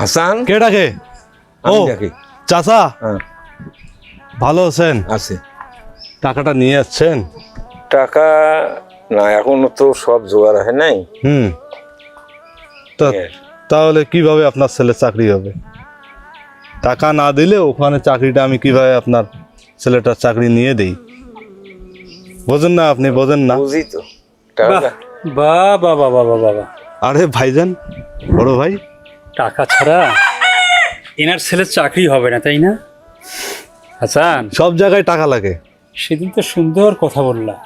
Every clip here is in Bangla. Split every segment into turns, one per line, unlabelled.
হাসান?
কে? ডাকে ও
আমি ডাকি
চাচা?
হ্যাঁ।
ভালো আছেন?
আছে।
টাকাটা নিয়ে যাচ্ছেন
টাকা না এখনও তো সব জোগাড় হয় নাই।
হুম। তা তাহলে কীভাবে আপনার ছেলে চাকরি হবে? টাকা না দিলে ওখানে চাকরিটা আমি কীভাবে আপনার ছেলেটার চাকরি নিয়ে দেই? বোঝেন না আপনি বোঝেন না।
বুঝি তো। টাকা
বা বা বা বা বা বাবা
আরে ভাইজান বড় ভাই।
টাকা ছাড়া এনার ছেলের চাকরি হবে না তাই না? হাসান।
সব জায়গায় টাকা লাগে।
সেদিন তো সুন্দর কথা বললাম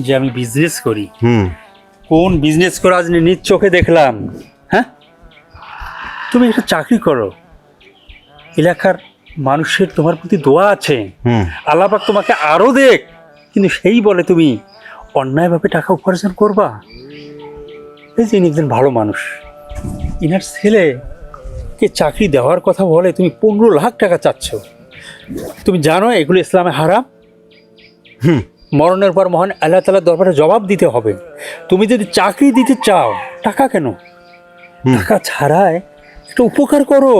যে আমি বিজনেস করি।
হুম।
কোন বিজনেস করে আজ নিজ চোখে দেখলাম হ্যাঁ? তুমি একটা চাকরি করো। এলাকার মানুষের তোমার প্রতি দোয়া আছে। আল্লাপাক তোমাকে আরও দেখ। কিন্তু সেই বলে তুমি অন্যায়ভাবে টাকা উপার্জন করবা? এই যে ইনি একজন ভালো মানুষ। ইনার ছেলেকে চাকরি দেওয়ার কথা বলে তুমি পনেরো লাখ টাকা চাচ্ছ। তুমি জানো এগুলো ইসলামে হারাম?
হুম।
মরণের পর মহান আল্লাহ তালার দরবারে জবাব দিতে হবে। তুমি যদি চাকরি দিতে চাও টাকা কেন? টাকা ছাড়ায় একটু উপকার করো।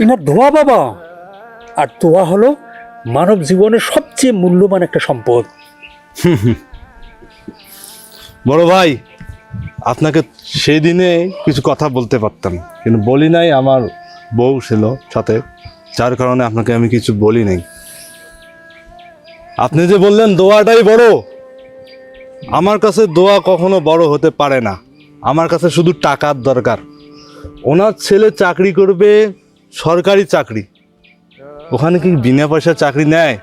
ইনার দোয়া বাবা। আর দোয়া হলো মানব জীবনের সবচেয়ে মূল্যবান একটা সম্পদ।
বড় ভাই আপনাকে সেই দিনে কিছু কথা বলতে পারতাম। কিন্তু বলি নাই আমার বউ ছিল সাথে যার কারণে আপনাকে আমি কিছু বলি নাই। আপনি যে বললেন দোয়াটাই বড় আমার কাছে দোয়া কখনো বড় হতে পারে না। আমার কাছে শুধু টাকার দরকার। ওনার ছেলে চাকরি করবে সরকারি চাকরি। ওখানে কি বিনা পয়সা চাকরি নেয়?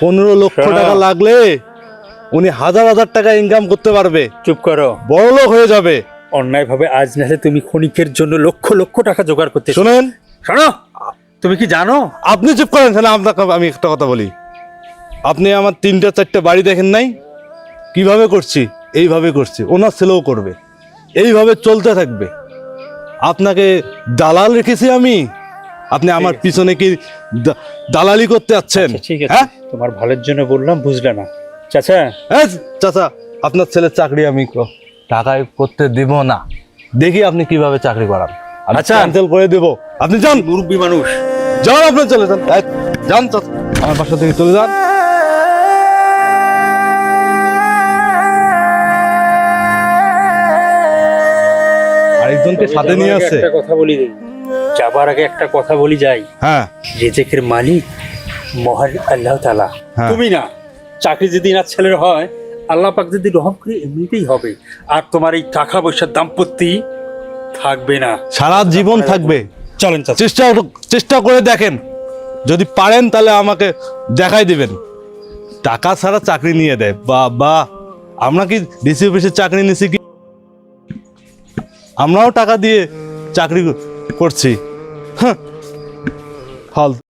পনেরো লক্ষ টাকা লাগলে উনি হাজার হাজার টাকা ইনকাম করতে পারবে।
চুপ করো।
বড় লোক হয়ে যাবে।
অন্যায়ভাবে আজ নাহলে তুমি ক্ষণিকের জন্য লক্ষ লক্ষ টাকা জোগাড় করতে
শোনেন।
শোনো তুমি কি জানো?
আপনি চুপ করেন তাহলে আপনাকে আমি একটা কথা বলি। আপনি আমার তিনটা চারটে বাড়ি দেখেন নাই? কীভাবে করছি? এইভাবে করছি। ওনার ছেলেও করবে। এইভাবে চলতে থাকবে। আপনাকে দালাল রেখেছি আমি। আপনি আমার পিছনে কি দালালি করতে যাচ্ছেন?
আচ্ছা, ঠিক আছে।
হ্যাঁ?
তোমার ভালোর জন্য বললাম বুঝলে না। চাচা?
হ্যাঁ চাচা আপনার ছেলের চাকরি আমি ক- টাকায় করতে দিব না। দেখি আপনি কীভাবে চাকরি করান।
আচ্ছা।
আচ্ছা। ক্যান্সেল করে দেব। আপনি যান।
মুরব্বী মানুষ।
যান আপনি চলে যান। এই, যান চাচা। আমার বাসা থেকে চলে যান। আরেকজনকে সাথে নিয়ে আসছে
একটা কথা বলি দিই। যাবার আগে একটা কথা বলি যাই।
হ্যাঁ।
রেজেকের মালিক মহান আল্লাহ তালা
হ্যাঁ।
তুমি না। চাকরি যদি না ছেলের হয় আল্লাহ পাক যদি রহম করে এমনিতেই হবে। আর তোমার এই টাকা পয়সার দাম্পত্যি থাকবে না।
সারা জীবন থাকবে।
চলেন
চেষ্টা চেষ্টা করে দেখেন। যদি পারেন তাহলে আমাকে দেখাই দিবেন। টাকা ছাড়া চাকরি নিয়ে দেয়। বা বা আমরা কি ডিসি অফিসে চাকরি নিছি কি? আমরাও টাকা দিয়ে চাকরি করছি। হ্যাঁ ফল